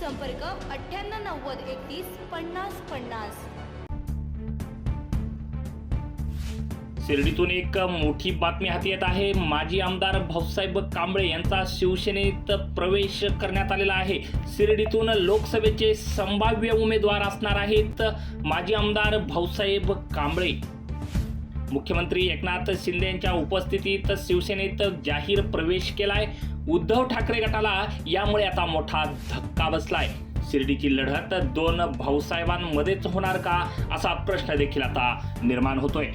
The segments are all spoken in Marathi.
संपर्क अठ्ठ्याण्णव नव्वद एकतीस पन्नास पन्नास. शिर्डीतून एक मोठी बातमी हाती येत आहे. माजी आमदार भाऊसाहेब कांबळे यांचा शिवसेनेत प्रवेश करण्यात आलेला आहे. शिर्डीतून लोकसभेचे संभाव्य उमेदवार असणार आहेत माजी आमदार भाऊसाहेब कांबळे. मुख्यमंत्री एकनाथ शिंदे यांच्या उपस्थितीत शिवसेनेत जाहीर प्रवेश केलाय. उद्धव ठाकरे गटाला यामुळे आता मोठा धक्का बसलाय. शिर्डीची लढत दोन भाऊसाहेबांमध्येच होणार का असा प्रश्न देखील आता निर्माण होतोय.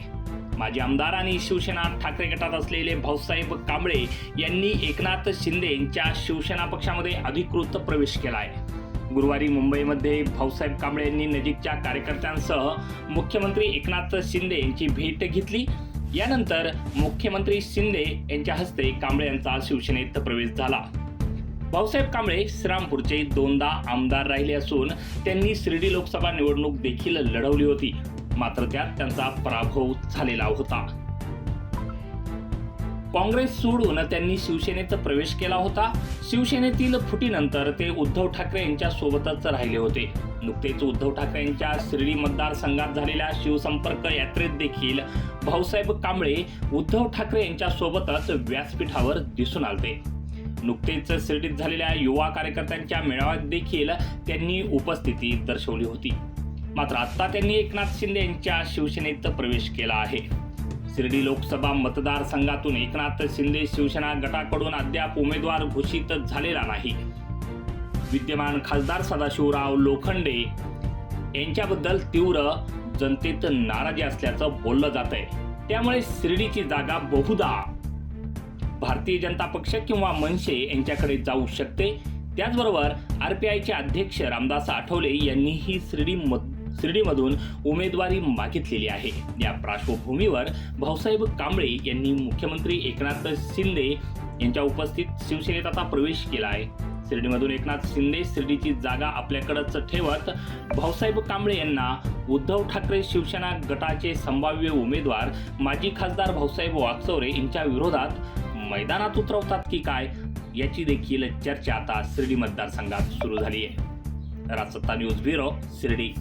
माजी आमदार आणि शिवसेना ठाकरे गटात असलेले भाऊसाहेब कांबळे यांनी एकनाथ शिंदे यांच्या शिवसेना पक्षामध्ये अधिकृत प्रवेश केला आहे गुरुवारी मुंबईमध्ये भाऊसाहेब कांबळे यांनी नजीकच्या कार्यकर्त्यांसह मुख्यमंत्री एकनाथ शिंदे यांची भेट घेतली. यानंतर मुख्यमंत्री शिंदे यांच्या हस्ते कांबळे यांचा शिवसेनेत प्रवेश झाला. भाऊसाहेब कांबळे श्रीरामपूरचे दोनदा आमदार राहिले असून त्यांनी शिर्डी लोकसभा निवडणूक देखील लढवली होती. मात्र त्यात त्यांचा पराभव झालेला होता. काँग्रेस सोडून त्यांनी शिवसेनेत प्रवेश केला होता. शिवसेनेतील फुटीनंतर ते उद्धव ठाकरे यांच्या सोबतच राहिले होते. नुकतेच उद्धव ठाकरे यांच्या शिर्डी मतदारसंघात झालेल्या शिवसंपर्क यात्रेत देखील भाऊसाहेब कांबळे उद्धव ठाकरे यांच्या सोबतच व्यासपीठावर दिसून आले नुकतेच शिर्डीत झालेल्या युवा कार्यकर्त्यांच्या मेळाव्यात देखील त्यांनी उपस्थिती दर्शवली होती. मात्र आत्ता त्यांनी एकनाथ शिंदे यांच्या शिवसेनेत प्रवेश केला आहे. शिर्डी लोकसभा मतदारसंघातून एकनाथ शिंदे शिवसेना गटाकडून अद्याप उमेदवार घोषित झालेला नाही. विद्यमान खासदार सदाशिवराव लोखंडे यांच्याबद्दल तीव्र जनतेत नाराजी असल्याचं बोललं जात आहे त्यामुळे शिर्डीची जागा बहुधा भारतीय जनता पक्ष किंवा मनसे यांच्याकडे जाऊ शकते. त्याचबरोबर आर पी आयचे अध्यक्ष रामदास आठवले यांनीही शिर्डी मत शिर्डीमधून उमेदवारी मागितलेली आहे. या पार्श्वभूमीवर भाऊसाहेब कांबळे यांनी मुख्यमंत्री एकनाथ शिंदे यांच्या उपस्थित शिवसेनेत आता प्रवेश केला आहे. शिर्डीमधून एकनाथ शिंदे शिर्डीची जागा आपल्याकडंच ठेवत भाऊसाहेब कांबळे यांना उद्धव ठाकरे शिवसेना गटाचे संभाव्य उमेदवार माजी खासदार भाऊसाहेब वाकचौरे यांच्या विरोधात मैदानात उतरवतात की काय याची देखील चर्चा आता शिर्डी मतदारसंघात सुरू झाली आहे. Rajsatta news bureau Shirdi.